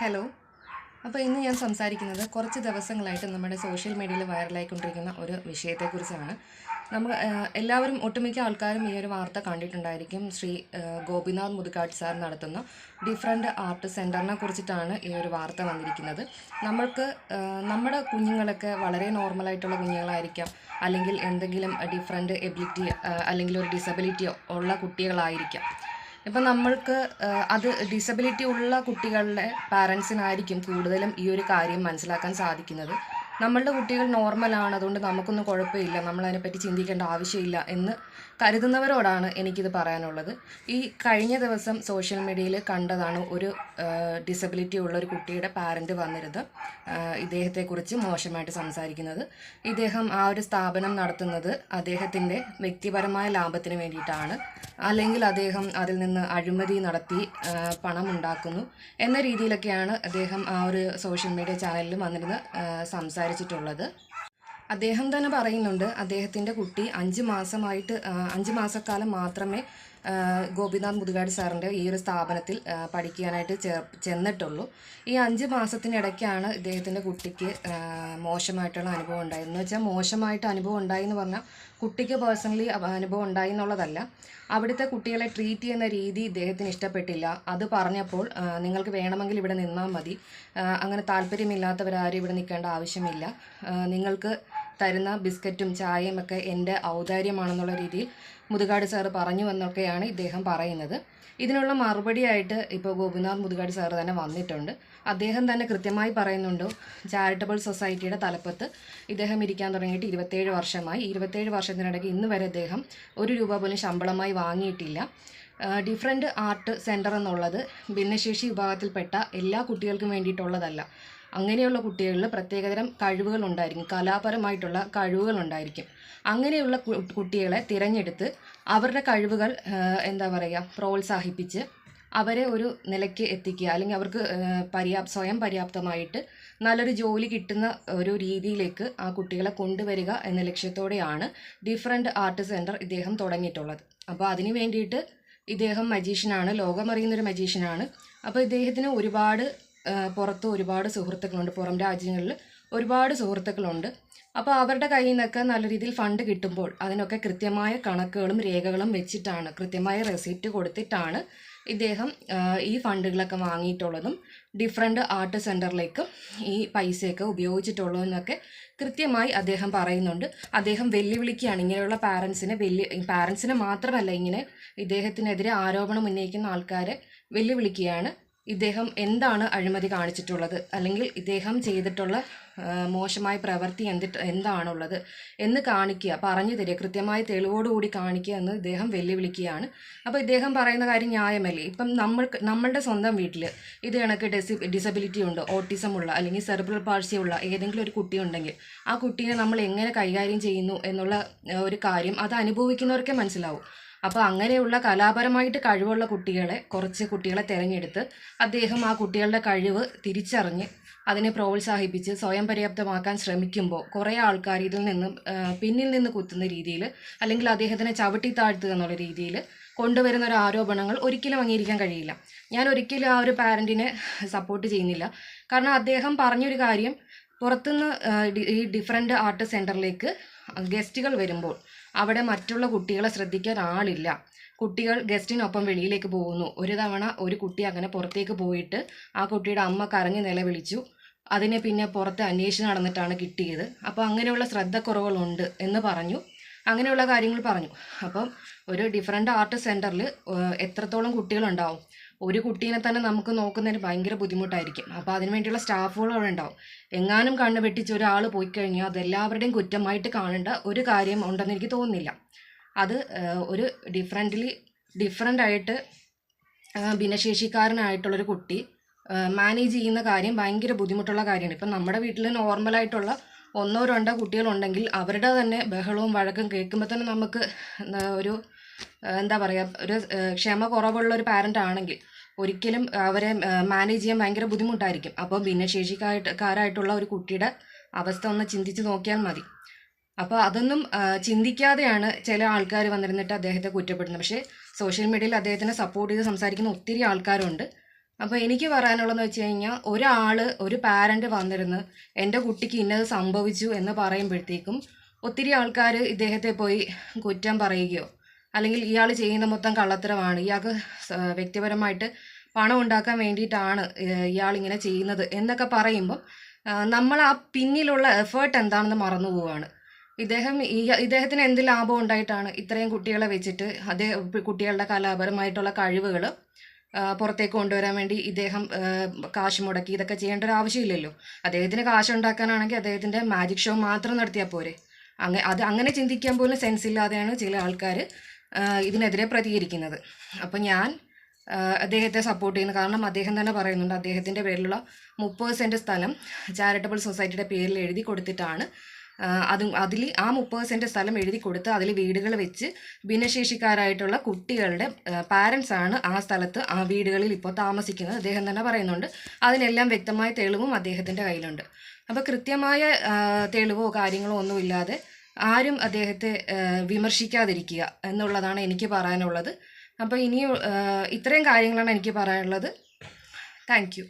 Hello അപ്പോൾ ഇന്ന് ഞാൻ സംസാരിക്കുന്നത് കുറച്ച് ദിവസങ്ങളായിട്ട് നമ്മുടെ സോഷ്യൽ മീഡിയയിൽ വൈറലായിക്കൊണ്ടിരിക്കുന്ന ഒരു വിഷയത്തെക്കുറിച്ചാണ്. നമ്മൾ എല്ലാവരും ഒട്ടുമിക്ക ആൾക്കാരും ഈ ഒരു വാർത്ത കണ്ടിട്ടുണ്ടായിരിക്കും. ശ്രീ ഗോപിനാഥ് മുതുകാട്ട് സാർ നടത്തുന്ന ഡിഫറെന്റ് ആർട്ട് സെന്ററിനെ കുറിച്ചിട്ടാണ് ഈ ഒരു വാർത്ത വന്നിരിക്കുന്നത്. നമ്മൾക്ക് നമ്മുടെ കുഞ്ഞുങ്ങളൊക്കെ വളരെ നോർമലായിട്ടുള്ള കുഞ്ഞുങ്ങളായിരിക്കാം. അല്ലെങ്കിൽ എന്തെങ്കിലും ഡിഫറെന്റ് എബിലിറ്റി അല്ലെങ്കിൽ ഒരു ഡിസബിലിറ്റിയോ ഉള്ള കുട്ടികളായിരിക്കാം. ഇപ്പം നമ്മൾക്ക് അത് ഡിസബിലിറ്റി ഉള്ള കുട്ടികളുടെ പാരൻസിനായിരിക്കും കൂടുതലും ഈ ഒരു കാര്യം മനസ്സിലാക്കാൻ സാധിക്കുന്നത്. നമ്മളുടെ കുട്ടികൾ നോർമലാണ് അതുകൊണ്ട് നമുക്കൊന്നും കുഴപ്പമില്ല. നമ്മൾ അതിനെപ്പറ്റി ചിന്തിക്കേണ്ട ആവശ്യമില്ല എന്ന് കരുതുന്നവരോടാണ് എനിക്കിത് പറയാനുള്ളത്. ഈ കഴിഞ്ഞ ദിവസം സോഷ്യൽ മീഡിയയിൽ കണ്ടതാണ് ഒരു ഡിസബിലിറ്റി ഉള്ള ഒരു കുട്ടിയുടെ പാരന്റ് വന്നിരുന്നത്. ഇദ്ദേഹത്തെക്കുറിച്ച് മോശമായിട്ട് സംസാരിക്കുന്നത്. ഇദ്ദേഹം ആ ഒരു സ്ഥാപനം നടത്തുന്നത് അദ്ദേഹത്തിന്റെ വ്യക്തിപരമായ ലാഭത്തിന് വേണ്ടിയിട്ടാണ്. അല്ലെങ്കിൽ അദ്ദേഹം അതിൽ നിന്ന് അഴിമതി നടത്തി പണം ഉണ്ടാക്കുന്നു എന്ന രീതിയിലൊക്കെയാണ് അദ്ദേഹം ആ ഒരു സോഷ്യൽ മീഡിയ ചാനലിൽ വന്നിരുന്ന് ആ, സംസാരിച്ചിട്ടുള്ളത്. അദ്ദേഹം തന്നെ പറയുന്നുണ്ട് അദ്ദേഹത്തിന്റെ കുട്ടി അഞ്ച് മാസമായിട്ട് അഞ്ച് മാസക്കാലം മാത്രമേ ഗോപിനാഥ് മുതുകാട് സാറിന്റെ ഈ ഒരു സ്ഥാപനത്തിൽ പഠിക്കാനായിട്ട് ചേർ ചെന്നിട്ടുള്ളൂ. ഈ അഞ്ച് മാസത്തിനിടയ്ക്കാണ് ഇദ്ദേഹത്തിന്റെ കുട്ടിക്ക് മോശമായിട്ടുള്ള അനുഭവം ഉണ്ടായത്. എന്ന് വെച്ചാൽ മോശമായിട്ട് അനുഭവം ഉണ്ടായി എന്ന് പറഞ്ഞാൽ കുട്ടിക്ക് പേഴ്സണലി അനുഭവം ഉണ്ടായി എന്നുള്ളതല്ല. അവിടുത്തെ കുട്ടികളെ ട്രീറ്റ് ചെയ്യുന്ന രീതി ഇദ്ദേഹത്തിന് ഇഷ്ടപ്പെട്ടില്ല. അത് പറഞ്ഞപ്പോൾ നിങ്ങൾക്ക് വേണമെങ്കിൽ ഇവിടെ നിന്നാൽ മതി. അങ്ങനെ താല്പര്യമില്ലാത്തവരാരും ഇവിടെ നിൽക്കേണ്ട ആവശ്യമില്ല. നിങ്ങൾക്ക് തരുന്ന ബിസ്ക്കറ്റും ചായയും ഒക്കെ എന്റെ ഔദാര്യമാണെന്നുള്ള രീതിയിൽ മുതുകാട് സാറ് പറഞ്ഞു എന്നൊക്കെയാണ് ഇദ്ദേഹം പറയുന്നത്. ഇതിനുള്ള മറുപടിയായിട്ട് ഇപ്പോൾ ഗോപിനാഥ് മുതുകാട് സാറ് തന്നെ വന്നിട്ടുണ്ട്. അദ്ദേഹം തന്നെ കൃത്യമായി പറയുന്നുണ്ട് ചാരിറ്റബിൾ സൊസൈറ്റിയുടെ തലപ്പത്ത് ഇദ്ദേഹം ഇരിക്കാൻ തുടങ്ങിയിട്ട് ഇരുപത്തേഴ് വർഷമായി. ഇരുപത്തേഴ് വർഷത്തിനിടയ്ക്ക് ഇന്ന് വരെ അദ്ദേഹം ഒരു രൂപ പോലും ശമ്പളമായി വാങ്ങിയിട്ടില്ല. ഡിഫറെന്റ് ആർട്ട് സെന്റർ എന്നുള്ളത് ഭിന്നശേഷി വിഭാഗത്തിൽപ്പെട്ട എല്ലാ കുട്ടികൾക്കും വേണ്ടിയിട്ടുള്ളതല്ല. അങ്ങനെയുള്ള കുട്ടികളിൽ പ്രത്യേകതരം കഴിവുകൾ ഉണ്ടായിരിക്കും. കലാപരമായിട്ടുള്ള കഴിവുകൾ ഉണ്ടായിരിക്കും. അങ്ങനെയുള്ള കുട്ടികളെ തിരഞ്ഞെടുത്ത് അവരുടെ കഴിവുകൾ എന്താ പറയുക പ്രോത്സാഹിപ്പിച്ച് അവരെ ഒരു നിലയ്ക്ക് എത്തിക്കുക. അല്ലെങ്കിൽ അവർക്ക് പര്യാപ്ത സ്വയം പര്യാപ്തമായിട്ട് നല്ലൊരു ജോലി കിട്ടുന്ന ഒരു രീതിയിലേക്ക് ആ കുട്ടികളെ കൊണ്ടുവരിക എന്ന ലക്ഷ്യത്തോടെയാണ് ഡിഫറെന്റ് ആർട്ട് സെന്റർ ഇദ്ദേഹം തുടങ്ങിയിട്ടുള്ളത്. അപ്പോൾ അതിന് വേണ്ടിയിട്ട് ഇദ്ദേഹം മജീഷ്യനാണ്. ലോകമറിയുന്നൊരു മജീഷ്യനാണ്. അപ്പോൾ ഇദ്ദേഹത്തിന് ഒരുപാട് പുറത്ത് ഒരുപാട് സുഹൃത്തുക്കളുണ്ട്. പുറം രാജ്യങ്ങളിൽ ഒരുപാട് സുഹൃത്തുക്കളുണ്ട്. അപ്പോൾ അവരുടെ കയ്യിൽ നിന്നൊക്കെ നല്ല രീതിയിൽ ഫണ്ട് കിട്ടുമ്പോൾ അതിനൊക്കെ കൃത്യമായ കണക്കുകളും രേഖകളും വെച്ചിട്ടാണ് കൃത്യമായ റെസിപ്റ്റ് കൊടുത്തിട്ടാണ് ഇദ്ദേഹം ഈ ഫണ്ടുകളൊക്കെ വാങ്ങിയിട്ടുള്ളതും ഡിഫറെന്റ് ആർട്ട് സെന്ററിലേക്ക് ഈ പൈസയൊക്കെ ഉപയോഗിച്ചിട്ടുള്ളതെന്നൊക്കെ കൃത്യമായി അദ്ദേഹം പറയുന്നുണ്ട്. അദ്ദേഹം വെല്ലുവിളിക്കുകയാണ്. ഇങ്ങനെയുള്ള പാരൻസിനെ വെല്ലു പാരൻസിനെ മാത്രമല്ല ഇങ്ങനെ ഇദ്ദേഹത്തിനെതിരെ ആരോപണം ഉന്നയിക്കുന്ന ആൾക്കാരെ വെല്ലുവിളിക്കുകയാണ്. ഇദ്ദേഹം എന്താണ് അഴിമതി കാണിച്ചിട്ടുള്ളത്? അല്ലെങ്കിൽ ഇദ്ദേഹം ചെയ്തിട്ടുള്ള മോശമായ പ്രവൃത്തി എന്തിട്ട് എന്താണുള്ളത്? എന്ന് കാണിക്കുക പറഞ്ഞു തരിക കൃത്യമായ തെളിവോടുകൂടി കാണിക്കുക എന്ന് ഇദ്ദേഹം വെല്ലുവിളിക്കുകയാണ്. അപ്പോൾ ഇദ്ദേഹം പറയുന്ന കാര്യം ന്യായമല്ലേ? ഇപ്പം നമ്മൾ നമ്മളുടെ സ്വന്തം വീട്ടിൽ ഇത് കണക്ക് ഡെസി ഡിസബിലിറ്റി ഉണ്ട് ഓട്ടിസം ഉള്ള അല്ലെങ്കിൽ സെർബ്രൽ പാൾസി ഉള്ള ഏതെങ്കിലും ഒരു കുട്ടി ഉണ്ടെങ്കിൽ ആ കുട്ടീനെ നമ്മൾ എങ്ങനെ കൈകാര്യം ചെയ്യുന്നു എന്നുള്ള ഒരു കാര്യം അത് അനുഭവിക്കുന്നവർക്കേ മനസ്സിലാവും. അപ്പോൾ അങ്ങനെയുള്ള കലാപരമായിട്ട് കഴിവുള്ള കുട്ടികളെ കുറച്ച് കുട്ടികളെ തിരഞ്ഞെടുത്ത് അദ്ദേഹം ആ കുട്ടികളുടെ കഴിവ് തിരിച്ചറിഞ്ഞ് അതിനെ പ്രോത്സാഹിപ്പിച്ച് സ്വയം പര്യാപ്തമാക്കാൻ ശ്രമിക്കുമ്പോൾ കുറേ ആൾക്കാർ ഇതിൽ നിന്ന് പിന്നിൽ നിന്ന് കുത്തുന്ന രീതിയിൽ അല്ലെങ്കിൽ അദ്ദേഹത്തിനെ ചവിട്ടി താഴ്ത്തുക എന്നുള്ള രീതിയിൽ കൊണ്ടുവരുന്ന ഒരു ആരോപണങ്ങൾ ഒരിക്കലും അംഗീകരിക്കാൻ കഴിയില്ല. ഞാൻ ഒരിക്കലും ആ ഒരു പാരന്റിനെ സപ്പോർട്ട് ചെയ്യുന്നില്ല. കാരണം അദ്ദേഹം പറഞ്ഞൊരു കാര്യം പുറത്തുനിന്ന് ഈ ഡിഫറെന്റ് ആർട്ട് സെന്ററിലേക്ക് ഗസ്റ്റുകൾ വരുമ്പോൾ അവിടെ മറ്റുള്ള കുട്ടികളെ ശ്രദ്ധിക്കാൻ ആളില്ല. കുട്ടികൾ ഗസ്റ്റിനൊപ്പം വെളിയിലേക്ക് പോകുന്നു. ഒരു തവണ ഒരു കുട്ടി അങ്ങനെ പുറത്തേക്ക് പോയിട്ട് ആ കുട്ടിയുടെ അമ്മ കരഞ്ഞ് നിലവിളിച്ചു. അതിനെ പിന്നെ പുറത്ത് അന്വേഷണം നടന്നിട്ടാണ് കിട്ടിയത്. അപ്പോൾ അങ്ങനെയുള്ള ശ്രദ്ധക്കുറവുകളുണ്ട് എന്ന് പറഞ്ഞു. അങ്ങനെയുള്ള കാര്യങ്ങൾ പറഞ്ഞു. അപ്പം ഒരു ഡിഫറെന്റ് ആർട്ട് സെന്ററിൽ എത്രത്തോളം കുട്ടികളുണ്ടാവും? ഒരു കുട്ടീനെ തന്നെ നമുക്ക് നോക്കുന്നതിന് ഭയങ്കര ബുദ്ധിമുട്ടായിരിക്കും. അപ്പോൾ അതിന് വേണ്ടിയുള്ള സ്റ്റാഫുകൾ അവിടെ ഉണ്ടാവും. എങ്ങാനും കണ്ണ് വെട്ടിച്ച് ഒരാൾ പോയി കഴിഞ്ഞാൽ അതെല്ലാവരുടെയും കുറ്റമായിട്ട് കാണേണ്ട ഒരു കാര്യം ഉണ്ടെന്ന് എനിക്ക് തോന്നുന്നില്ല. അത് ഒരു ഡിഫറെന്റ്ലി ഡിഫറെന്റ് ആയിട്ട് ഭിന്നശേഷിക്കാരനായിട്ടുള്ളൊരു കുട്ടി മാനേജ് ചെയ്യുന്ന കാര്യം ഭയങ്കര ബുദ്ധിമുട്ടുള്ള കാര്യമാണ്. ഇപ്പം നമ്മുടെ വീട്ടിൽ നോർമലായിട്ടുള്ള ഒന്നോ രണ്ടോ കുട്ടികളുണ്ടെങ്കിൽ അവരുടെ തന്നെ ബഹളവും വഴക്കും കേൾക്കുമ്പോൾ തന്നെ നമുക്ക് ഒരു എന്താ പറയുക ഒരു ക്ഷമ കുറവുള്ള ഒരു പാരന്റ് ആണെങ്കിൽ ഒരിക്കലും അവരെ മാനേജ് ചെയ്യാൻ ഭയങ്കര ബുദ്ധിമുട്ടായിരിക്കും. അപ്പോൾ ഭിന്നശേഷിക്കായിട്ട് കാരായിട്ടുള്ള ഒരു കുട്ടിയുടെ അവസ്ഥ ഒന്ന് ചിന്തിച്ച് നോക്കിയാൽ മതി. അപ്പോൾ അതൊന്നും ചിന്തിക്കാതെയാണ് ചില ആൾക്കാർ വന്നിരുന്നിട്ട് അദ്ദേഹത്തെ കുറ്റപ്പെടുന്നത് പക്ഷേ സോഷ്യൽ മീഡിയയിൽ അദ്ദേഹത്തിനെ സപ്പോർട്ട് ചെയ്ത് സംസാരിക്കുന്ന ഒത്തിരി ആൾക്കാരുണ്ട്. അപ്പോൾ എനിക്ക് പറയാനുള്ളതെന്ന് വെച്ച് കഴിഞ്ഞാൽ ഒരാൾ ഒരു പാരന്റ് വന്നിരുന്ന് എന്റെ കുട്ടിക്ക് ഇന്നത് സംഭവിച്ചു എന്ന് പറയുമ്പോഴത്തേക്കും ഒത്തിരി ആൾക്കാർ ഇദ്ദേഹത്തെ പോയി കുറ്റം പറയുകയോ അല്ലെങ്കിൽ ഇയാൾ ചെയ്യുന്ന മൊത്തം കള്ളത്തരമാണ്. ഇയാൾക്ക് വ്യക്തിപരമായിട്ട് പണം ഉണ്ടാക്കാൻ വേണ്ടിയിട്ടാണ് ഇയാൾ ഇങ്ങനെ ചെയ്യുന്നത് എന്നൊക്കെ പറയുമ്പോൾ നമ്മൾ ആ പിന്നിലുള്ള എഫേർട്ട് എന്താണെന്ന് മറന്നു പോവുകയാണ് ഇദ്ദേഹം ഈ ഇദ്ദേഹത്തിന് എന്ത് ലാഭം ഉണ്ടായിട്ടാണ് ഇത്രയും കുട്ടികളെ വെച്ചിട്ട് അതേ കുട്ടികളുടെ കലാപരമായിട്ടുള്ള കഴിവുകൾ പുറത്തേക്ക് കൊണ്ടുവരാൻ വേണ്ടി ഇദ്ദേഹം കാശ് മുടക്കി ഇതൊക്കെ ചെയ്യേണ്ട ഒരു ആവശ്യമില്ലല്ലോ. അദ്ദേഹത്തിന് കാശ് ഉണ്ടാക്കാനാണെങ്കിൽ അദ്ദേഹത്തിന്റെ മാജിക് ഷോ മാത്രം നടത്തിയാൽ പോരെ. അങ്ങനെ അത് അങ്ങനെ ചിന്തിക്കാൻ പോലും സെൻസ് ഇല്ലാതെയാണ് ചില ആൾക്കാർ ഇതിനെതിരെ പ്രതികരിക്കുന്നത്. അപ്പം ഞാൻ അദ്ദേഹത്തെ സപ്പോർട്ട് ചെയ്യുന്നു. കാരണം അദ്ദേഹം തന്നെ പറയുന്നുണ്ട് അദ്ദേഹത്തിന്റെ പേരിലുള്ള മുപ്പത് സെന്റ് സ്ഥലം ചാരിറ്റബിൾ സൊസൈറ്റിയുടെ പേരിൽ എഴുതി കൊടുത്തിട്ടാണ്. അത് അതും അതിൽ ആ മുപ്പത് സെന്റ് സ്ഥലം എഴുതി കൊടുത്ത് അതിൽ വീടുകൾ വെച്ച് ഭിന്നശേഷിക്കാരായിട്ടുള്ള കുട്ടികളുടെ പാരൻസ് ആണ് ആ സ്ഥലത്ത് ആ വീടുകളിൽ ഇപ്പോൾ താമസിക്കുന്നത്. അദ്ദേഹം തന്നെ പറയുന്നുണ്ട്. അതിനെല്ലാം വ്യക്തമായ തെളിവും അദ്ദേഹത്തിന്റെ കയ്യിലുണ്ട്. അപ്പോൾ കൃത്യമായ തെളിവോ കാര്യങ്ങളോ ഒന്നുമില്ലാതെ ആരും അദ്ദേഹത്തെ വിമർശിക്കാതിരിക്കുക എന്നുള്ളതാണ് എനിക്ക് പറയാനുള്ളത്. അപ്പോൾ ഇനിയും ഇത്രയും കാര്യങ്ങളാണ് എനിക്ക് പറയാനുള്ളത്. താങ്ക്